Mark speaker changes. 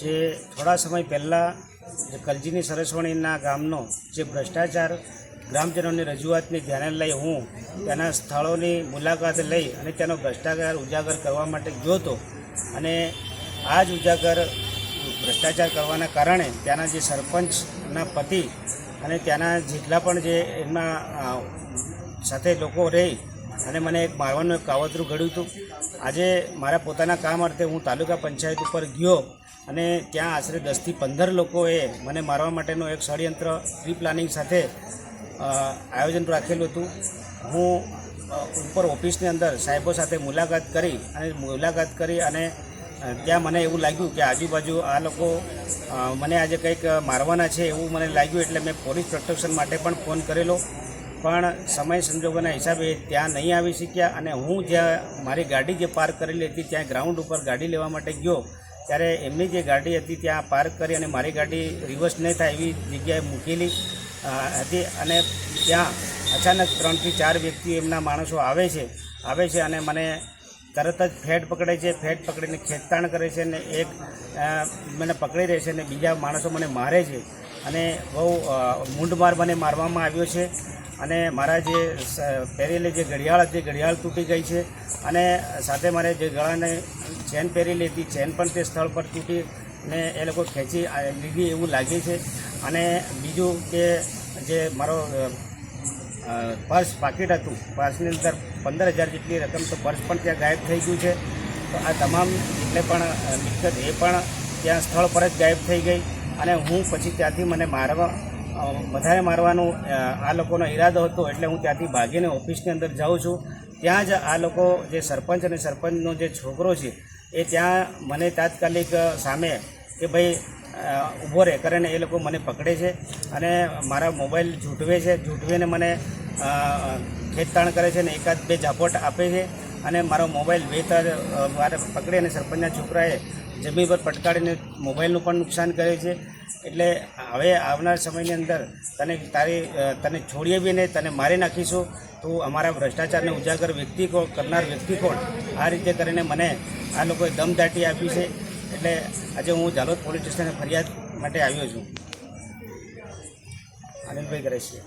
Speaker 1: જે થોડા સમય પહેલાં જે કલજીની સરસવણીના ગામનો જે ભ્રષ્ટાચાર ગ્રામજનોની રજૂઆતને ધ્યાને લઈ હું તેના સ્થળોની મુલાકાત લઈ અને તેનો ભ્રષ્ટાચાર ઉજાગર કરવા માટે ગયો હતો. અને આ જ ઉજાગર ભ્રષ્ટાચાર કરવાના કારણે ત્યાંના જે સરપંચના પતિ અને ત્યાંના જેટલા પણ જે એમના સાથે લોકો રહી અને મને એક મારવાનું એક કાવતરું ઘડ્યું હતું. આજે મારા પોતાના કામ અર્થે હું તાલુકા પંચાયત ઉપર ગયો અને ત્યાં આશરે દસથી પંદર લોકોએ મને મારવા માટેનું એક ષડયંત્ર પ્રી પ્લાનિંગ સાથે આયોજન રાખેલું હતું. હું ઉપર ઓફિસની અંદર સાહેબો સાથે મુલાકાત કરી અને મુલાકાત કરી અને ત્યાં મને એવું લાગ્યું કે આજુબાજુ આ લોકો મને આજે કંઈક મારવાના છે એવું મને લાગ્યું એટલે મેં પોલીસ પ્રોટેક્શન માટે પણ ફોન કરેલો. પણ સમય સંજોગોના હિસાબે ત્યાં નહીં આવી શક્યા અને હું જ્યાં મારી ગાડી જે પાર્ક કરેલી હતી ત્યાં ગ્રાઉન્ડ ઉપર ગાડી લેવા માટે ગયો, ત્યારે એમની જે ગાડી હતી ત્યાં પાર્ક કરી અને મારી ગાડી રિવર્સ નહીં થાય એવી જગ્યાએ મૂકેલી હતી અને ત્યાં અચાનક ત્રણથી ચાર વ્યક્તિ એમના માણસો આવે છે આવે છે અને મને તરત જ ફેટ પકડે છે, ફેટ પકડીને ખેંચતાણ કરે છે અને એક મને પકડી રહે છે અને બીજા માણસો મને મારે છે. અને બહુ મૂંઢમાર મને મારવામાં આવ્યો છે. અને મારા જે પહેરેલી જે ઘડિયાળ હતી ઘડિયાળ તૂટી ગઈ છે. અને સાથે મારે જે ગળાને ચેન પહેરેલી હતી, ચેન પણ તે સ્થળ પર તૂટી ને એ લોકો ખેંચી લીધી એવું લાગે છે. અને બીજું કે જે મારો પર્સ પાકીટ હતું, પર્સની અંદર પંદર હજાર જેટલી રકમ તો પર્સ પણ ત્યાં ગાયબ થઈ ગયું છે. તો આ તમામ એટલે પણ મિલકત એ પણ ત્યાં સ્થળ પર જ ગાયબ થઈ ગઈ. અને હું પછી ત્યાંથી મને મારવા વધારે મારવાનો આ લોકોનો ઈરાદો હતો એટલે હું ત્યાંથી ભાગીને ઓફિસની અંદર જાઉં છું. ત્યાં જ આ લોકો જે સરપંચ અને સરપંચનો જે છોકરો છે, એ ત્યાં મને તાત્કાલિક સામે કે ભાઈ ઊભો રહે કરીને એ લોકો મને પકડે છે અને મારા મોબાઈલ ઝૂંટવે છે ઝૂંટવીને મને ખેતતાણ કરે છે અને એકાદ બે ઝાપટ આપે છે અને મારો મોબાઈલ બે ત્રણ મારે પકડી અને સરપંચના છોકરાએ જમીન પર પટકાડીને મોબાઈલનું પણ નુકસાન કરે છે. એટલે હવે આવનાર સમયની અંદર તને તારી તને છોડીએ બી નહીં, તને મારી નાખીશું, તો અમારા ભ્રષ્ટાચારને ઉજાગર વ્યક્તિ કોણ કરનાર વ્યક્તિ કોણ? આ રીતે કરીને મને આ લોકોએ દમદાટી આપી છે. એટલે આજે હું જાલોદ પોલીસ સ્ટેશને ફરિયાદ માટે આવ્યો છું. અનિલભાઈ કરે છે.